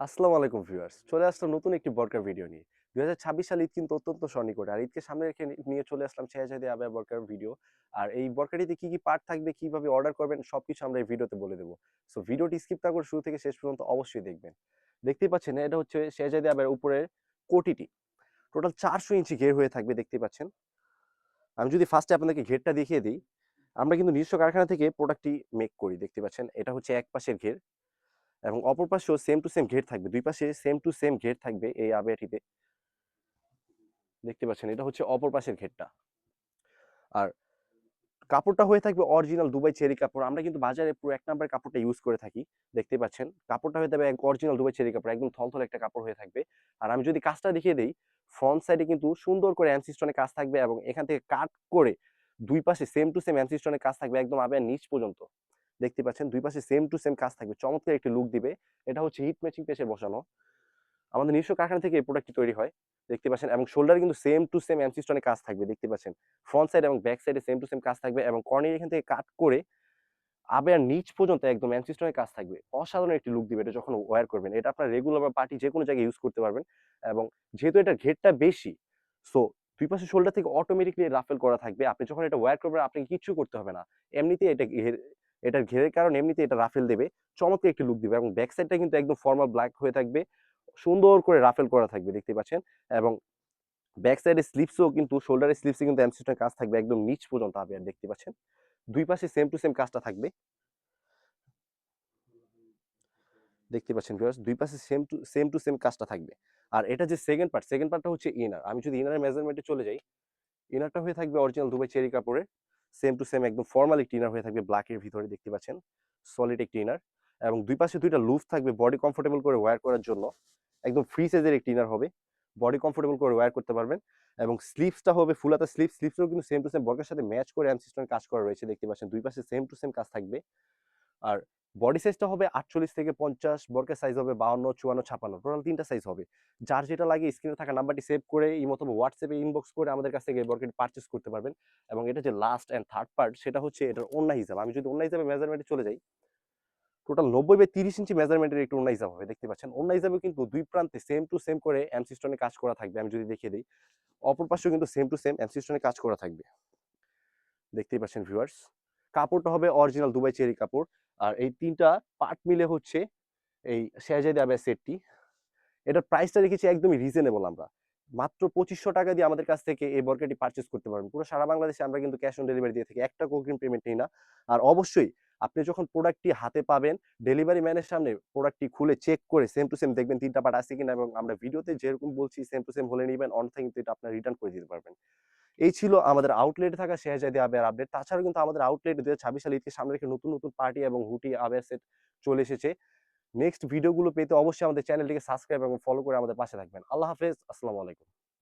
আসসালামু আলাইকুম ভিউয়ার্স। চলে আসলাম নতুন একটি বরকার ভিডিও নিয়ে। দু হাজার ছাব্বিশ সাল ঈদ কিন্তু অত্যন্ত সন্নিকটে, আর ঈদকে সামনে রেখে নিয়ে চলে আসলাম শেহজাদি আবার বরকার ভিডিও। আর এই বরকারিতে কি কি পার্ট থাকবে, কীভাবে অর্ডার করবেন, সবকিছু আমরা এই ভিডিওতে বলে দেবো। সো ভিডিওটি স্কিপ না করে শুরু থেকে শেষ পর্যন্ত অবশ্যই দেখবেন। দেখতেই পাচ্ছেন, এটা হচ্ছে শেহজাদি আবার উপরের কোটিটি। টোটাল চারশো ইঞ্চি ঘের হয়ে থাকবে, দেখতেই পাচ্ছেন। আমি যদি ফার্স্টে আপনাদেরকে ঘেরটা দেখিয়ে দিই, আমরা কিন্তু নিজস্ব কারখানা থেকে প্রোডাক্টটি মেক করি, দেখতে পাচ্ছেন। এটা হচ্ছে এক পাশের ঘের। এবং অপর পাশেও সেম টু সেম ঘের থাকবে। দুই পাশে সেম টু সেম ঘের থাকবে এই আবেয়াটিতে দেখতে পাচ্ছেন, এটা হচ্ছে অপর পাশের ঘেরটা আর কাপড়টা হয়ে থাকবে অরিজিনাল দুবাই চেরি কাপড়। আমরা কিন্তু বাজারে পুরো এক নাম্বার কাপড়টা ইউজ করে থাকি, দেখতে পাচ্ছেন। কাপড়টা হয়ে যাবে অরিজিনাল দুবাই চেরি কাপড়, একদম থলথল একটা কাপড় হয়ে থাকবে। আর আমি যদি কাজটা দেখিয়ে দিই ফ্রন্ট সাইডে কিন্তু সুন্দর করে অ্যামসিস্টনের কাজ থাকবে এবং এখান থেকে কাট করে দুই পাশে সেম টু সেম অ্যামসিস্টনের কাজ থাকবে একদম আবার নিচ পর্যন্ত। দেখতে পাচ্ছেন, দুই পাশে সেম টু সেম কাজ থাকবে। চমৎকার একটি লুক দিবে। এটা হচ্ছে হিট ম্যাচিং পেশে বসানো। আমাদের নিজস্ব কারখানা থেকে এই প্রোডাক্টটি তৈরি হয়। দেখতে পাচ্ছেন, এবং শোল্ডারে কিন্তু সেম টু সেম অ্যামসিস্টনের কাজ থাকবে। দেখতে পাচ্ছেন ফ্রন্ট সাইড এবং ব্যাক সাইডে সেম টু সেম কাজ থাকবে এবং কর্নির এখান থেকে কাট করে আবার নিচ পর্যন্ত একদম অ্যামসিস্টনের কাজ থাকবে। অসাধারণ একটি লুক দিবে এটা যখন ওয়্যার করবেন। এটা আপনার রেগুলার বা পার্টি যে কোনো জায়গায় ইউজ করতে পারবেন। এবং যেহেতু এটা ঘেরটা বেশি সো দুই পাশে শোল্ডার থেকে অটোমেটিকলি রাফেল করা থাকবে। আপনি যখন এটা ওয়্যার করবেন, আপনাকে কিচ্ছু করতে হবে না। এমনিতেই এটা এটার ঘেরের কারণে এমনিতে এটা রাফেল দেবে। চমৎকার একটি লুক দিবে এবং ব্যাক সাইডটা কিন্তু একদম ফর্মাল ব্ল্যাক হয়ে থাকবে। সুন্দর করে রাফেল করা থাকবে, দেখতে পাচ্ছেন? এবং ব্যাক সাইডের স্লিপসও কিন্তু শোল্ডারের স্লিপসে কিন্তু অ্যামসিস্টের কাজ থাকবে একদম নিচ পর্যন্ত আপনি আর দেখতে পাচ্ছেন? দুই পাশে সেম টু সেম কাজটা থাকবে। দেখতে পাচ্ছেন দুই পাশে same to same to same কাজটা থাকবে। আর এটা যে সেকেন্ড পার্ট সেকেন্ড পার্টটা হচ্ছে ইনার আমি যদি ইনারের মেজারমেন্টে চলে যাই ইনারটা হয়ে থাকবে অরিজিনাল দুবাই চেরি কাপড়ের। সেম টু সেম একদম ফর্মাল একটি ইনার হয়ে থাকবে ব্ল্যাকের ভিতরে দেখতে পাচ্ছেন সলিড একটি ইনার এবং দুই পাশে দুইটা লুফ থাকবে বডি কমফোর্টেবল করে ওয়্যার করার জন্য, একদম ফ্রি সাইজের একটি ইনার হবে বডি কমফোর্টেবল করে ওয়্যার করতে পারবেন এবং স্লিপসটা হবে ফুল ফুলাতা স্লিপ স্লিপসও কিন্তু সেম টু সেম বর্গের সাথে ম্যাচ করে অ্যামসিস্টেন্ট কাজ করা রয়েছে, দেখতে পাচ্ছেন দুই পাশে সেম টু সেম কাজ থাকবে, আর বডি সাইজটা হবে আটচল্লিশ থেকে পঞ্চাশ বর্গের সাইজ হবে বাউন্ন, চুয়ান্ন, ছাপান্ন। টোটাল তিনটা সাইজ হবে। যার যেটা লাগে স্ক্রিনে থাকা নাম্বারটি সেভ করে, এই মতো হোয়াটসঅ্যাপে ইনবক্স করে আমাদের কাছ থেকে এই বর্গটি পারচেস করতে পারবেন। এবং এটা যে লাস্ট অ্যান্ড থার্ড পার্ট সেটা হচ্ছে এটার অন্য হিসাব। আমি যদি অন্য হিসাবে মেজারমেন্টে চলে যাই টোটাল নব্বই বাই তিরিশ ইঞ্চি মেজারমেন্টের একটু অন্য হিসাব হবে, দেখতে পাচ্ছেন? অন্য হিসাবে কিন্তু দুই প্রান্তে সেম টু সেম করে অ্যামসিস্টনে কাজ করা থাকবে। আমি যদি দেখিয়ে দিই, অপর পাশেও কিন্তু সেম টু সেম অ্যামসিস্টনে কাজ করা থাকবে। দেখতেই পাচ্ছেন ভিউয়ার্স কাপড়টা হবে অরিজিনাল দুবাই চেরি কাপড়। আর এই তিনটা পার্ট মিলে হচ্ছে এই শেহজাদি আবের সেটটি এটার প্রাইসটা রেখেছি একদমই রিজনেবল আমরা। মাত্র পঁচিশশো টাকা দিয়ে আমাদের কাছ থেকে এই বর্কেটি পারচেস করতে পারবেন। পুরো সারা বাংলাদেশে আমরা কিন্তু ক্যাশ অন ডেলিভারি দিয়ে থাকি। একটা কোগ্রিম পেমেন্ট নিই না। আর অবশ্যই আপনি যখন প্রোডাক্টটি হাতে পাবেন ডেলিভারি ম্যানের সামনে প্রোডাক্টটি খুলে চেক করে সেম টু সেম দেখবেন তিনটা পার্ট আছে কিনা এবং আমরা ভিডিওতে যেরকম বলছি সেম টু সেম হলে নেবেন অন্যথায় কিন্তু এটা আপনার রিটার্ন করে দিতে পারবেন। এই ছিল আমাদের আউটলেটে থাকা শেহজাদি আবের আপডেট তাছাড়াও কিন্তু আমাদের আউটলেট দু হাজার ছাব্বিশ সালে সামনে রেখে নতুন নতুন পার্টি এবং হুটি আবের সেট চলে এসেছে। নেক্সট ভিডিওগুলো পেতে অবশ্যই আমাদের চ্যানেলটিকে সাবস্ক্রাইব এবং ফলো করে আমাদের পাশে থাকবেন। আল্লাহ হাফেজ, আসসালামু আলাইকুম।